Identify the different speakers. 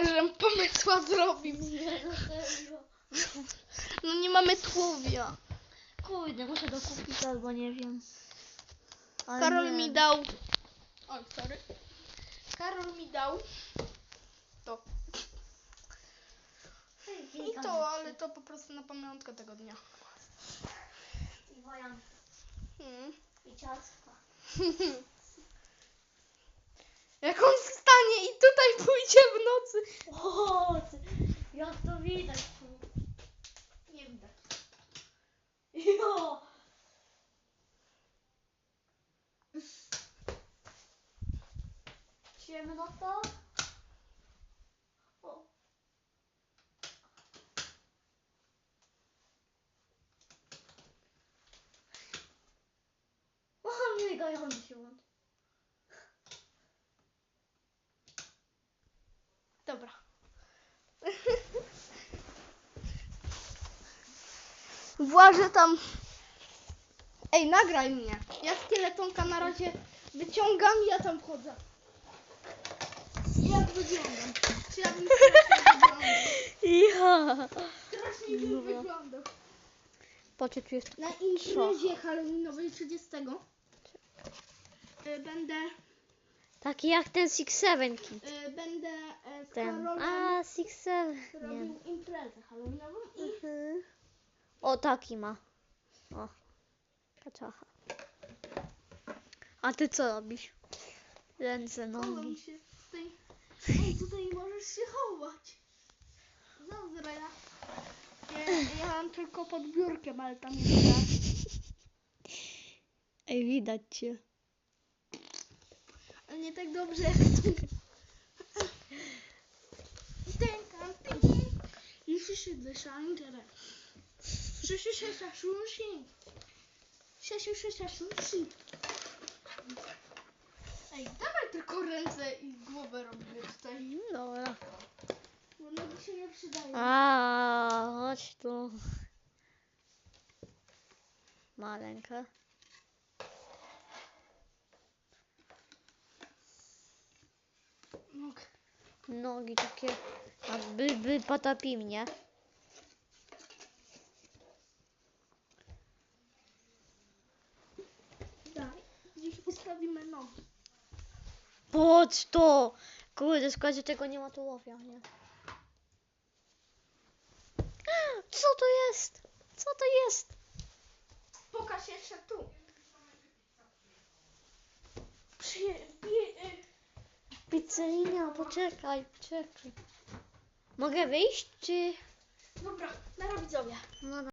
Speaker 1: Ale żem pomysła zrobił.
Speaker 2: Nie, no.
Speaker 1: No nie mamy tułowia.
Speaker 2: Kurde, muszę dokupić albo nie wiem. Ale
Speaker 1: Karol
Speaker 2: nie.
Speaker 1: mi dał. Oj, sorry. Karol mi dał. To. I to, ale to po prostu na pamiątkę tego dnia.
Speaker 2: I wojan,
Speaker 1: Hmm.
Speaker 2: i ciastka. Ja! Skjer
Speaker 1: med natta?
Speaker 2: Oh. 이거 한 시원.
Speaker 1: 더불어. Włażę tam. Ej, nagraj mnie. Ja szkieletonka na razie wyciągam i ja tam wchodzę. Jak wyglądam? Czy ja bym?
Speaker 2: Ja.
Speaker 1: Strasznie bym
Speaker 2: Dobra.
Speaker 1: wyglądał.
Speaker 2: Patrzcie, tu jest
Speaker 1: Na imprezie halloweenowej 30 y, będę,
Speaker 2: taki jak ten Six Seven Kid.
Speaker 1: y, będę y, z
Speaker 2: Ten.
Speaker 1: Karolem
Speaker 2: A, Six Seven. Nie.
Speaker 1: robił imprezę halloweenową i
Speaker 2: Mhm. O, taki ma. O. Kaczacha. A ty co robisz? Ręce,
Speaker 1: chowam
Speaker 2: nogi.
Speaker 1: się tutaj. Ej, tutaj możesz się chować. Dobra, ja, ja, ja mam tylko pod biurkiem, ale tam jest tak.
Speaker 2: Ej, widać cię.
Speaker 1: Ale nie tak dobrze jak tu. Tękam, tękam. I szyszy dyszań teraz. Szyszy, szysza, szusi. Siasiu, szysza, szusi. Ej, dawaj tylko ręce i głowę robimy tutaj.
Speaker 2: Dobra.
Speaker 1: Bo nogi się nie przydają.
Speaker 2: A, chodź tu. Maleńkę.
Speaker 1: Nóg.
Speaker 2: Nogi takie. A by, by potopi mnie.
Speaker 1: Daj. Ustawimy nogi.
Speaker 2: Patrz to! Kurde, że tego nie ma tułowia, nie? Co to jest? Co to jest?
Speaker 1: Pokaż jeszcze tu. Przy, pie, y,
Speaker 2: Pizzeria, poczekaj, poczekaj. Mogę wyjść, czy...
Speaker 1: dobra, na widzowie.
Speaker 2: No